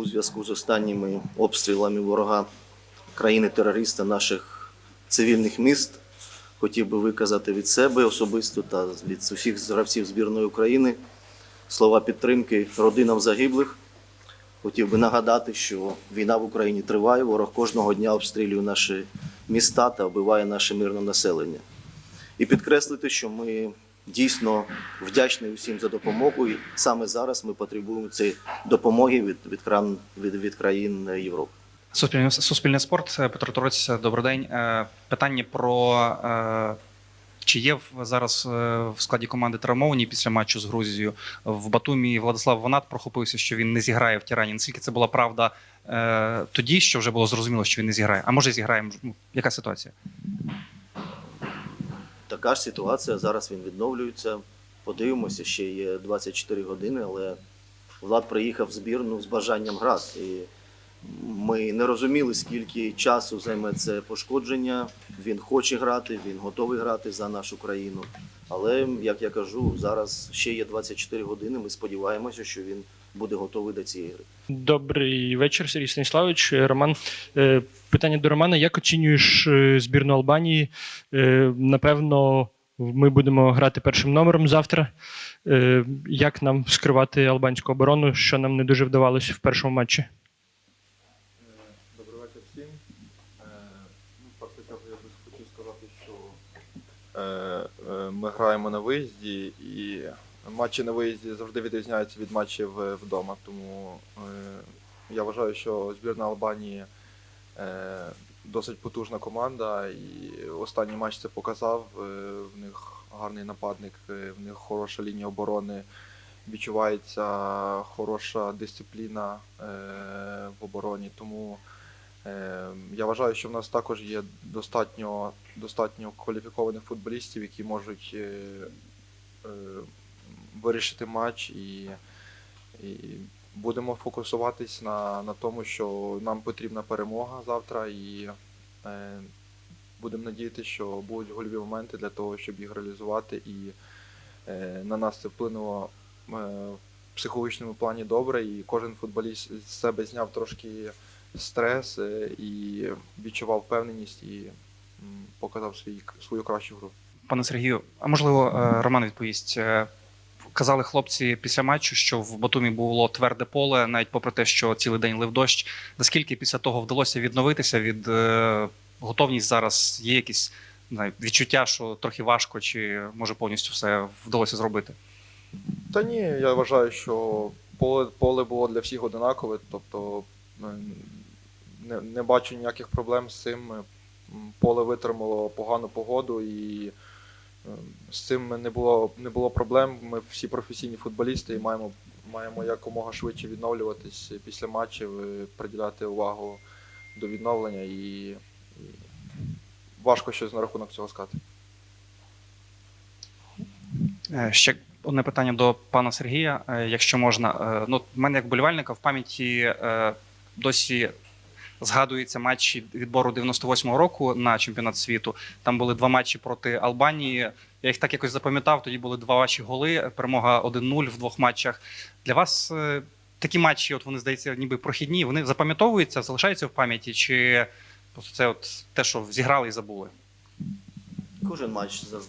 у зв'язку з останніми обстрілами ворога країни-терориста наших цивільних міст. Хотів би виказати від себе особисто та від усіх гравців збірної України слова підтримки родинам загиблих. Хотів би нагадати, що війна в Україні триває, ворог кожного дня обстрілює наші міста та вбиває наше мирне населення. І підкреслити, що ми дійсно вдячні усім за допомогу. І саме зараз ми потребуємо цієї допомоги від, від, кран, від, від країн Європи. Суспільне, Суспільне спорт, Е, Петро Тороць, добрий день. Е, Питання про е, чи є зараз е, в складі команди травмовані після матчу з Грузією. В Батумі Владислав Ванат прохопився, що він не зіграє в Тірані. Наскільки це була правда е, тоді, що вже було зрозуміло, що він не зіграє? А може зіграє? Яка ситуація? Така ж ситуація. Зараз він відновлюється. Подивимося, ще є 24 години, але Влад приїхав в збірну з бажанням грати. І ми не розуміли, скільки часу займе це пошкодження. Він хоче грати, він готовий грати за нашу країну. Але, як я кажу, зараз ще є 24 години. Ми сподіваємося, що він буде готовий до цієї гри. Добрий вечір, Сергій Станіславович. Е, Роман, Е, питання до Романа: як оцінюєш е, збірну Албанії? Напевно, ми будемо грати першим номером завтра. Як нам скривати албанську оборону, що нам не дуже вдавалося в першому матчі? Добрий вечір всім. Ну, чергу я би хотів сказати, що ми граємо на виїзді, і матчі на виїзді завжди відрізняються від матчів е, вдома. Тому е, я вважаю, що збірна Албанії е, досить потужна команда, і останній матч це показав. В них гарний нападник, в них хороша лінія оборони. Відчувається хороша дисципліна е, в обороні, тому Е, Я вважаю, що в нас також є достатньо, достатньо кваліфікованих футболістів, які можуть е, вирішити матч і, і будемо фокусуватись на, на тому, що нам потрібна перемога завтра, і е, будемо надіятися, що будуть гольові моменти для того, щоб їх реалізувати. І е, на нас це вплинуло е, в психологічному плані добре, і кожен футболіст з себе зняв трошки стрес е, і відчував впевненість і м, показав свій, свою кращу гру. Пане Сергію, а можливо, е, Роман відповість. Казали хлопці після матчу, що в Батумі було тверде поле, навіть попри те, що цілий день лив дощ. Наскільки після того вдалося відновитися від е, готовність зараз? Є якісь знаю, відчуття, що трохи важко, чи може повністю все вдалося зробити? Та ні, я вважаю, що поле, поле було для всіх одинакове, тобто е, не, не бачу ніяких проблем з цим. Поле витримало погану погоду і з цим не було, не було проблем. Ми всі професійні футболісти і маємо, маємо якомога швидше відновлюватись після матчів, е, приділяти увагу до відновлення і, і важко щось на рахунок цього сказати. Е, Ще одне питання до пана Сергія, е, якщо можна. Ну, в мене як болівальника в пам'яті досі згадуються матчі відбору 98-го року на чемпіонат світу. Там були два матчі проти Албанії. Я їх так якось запам'ятав. Тоді були два ваші голи. Перемога 1-0 в двох матчах. Для вас е, такі матчі, от вони здається, ніби прохідні. Вони запам'ятовуються, залишаються в пам'яті, чи це от те, що зіграли і забули? Кожен матч за,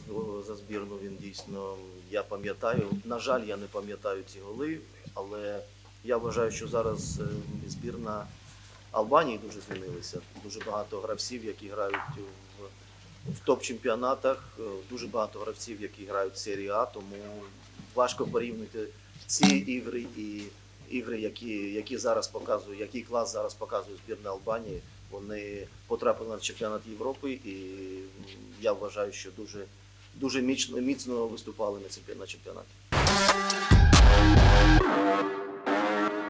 за збірну він дійсно я пам'ятаю. На жаль, я не пам'ятаю ці голи, але я вважаю, що зараз е, збірна Албанії дуже змінилася. Дуже багато гравців, які грають в, в топ-чемпіонатах, е, дуже багато гравців, які грають в серії А, тому важко порівняти ці ігри і ігри, які, які зараз показують, який клас зараз показує збірна Албанії. Вони потрапили на чемпіонат Європи, і я вважаю, що дуже, дуже міцно, міцно виступали на чемпіонаті.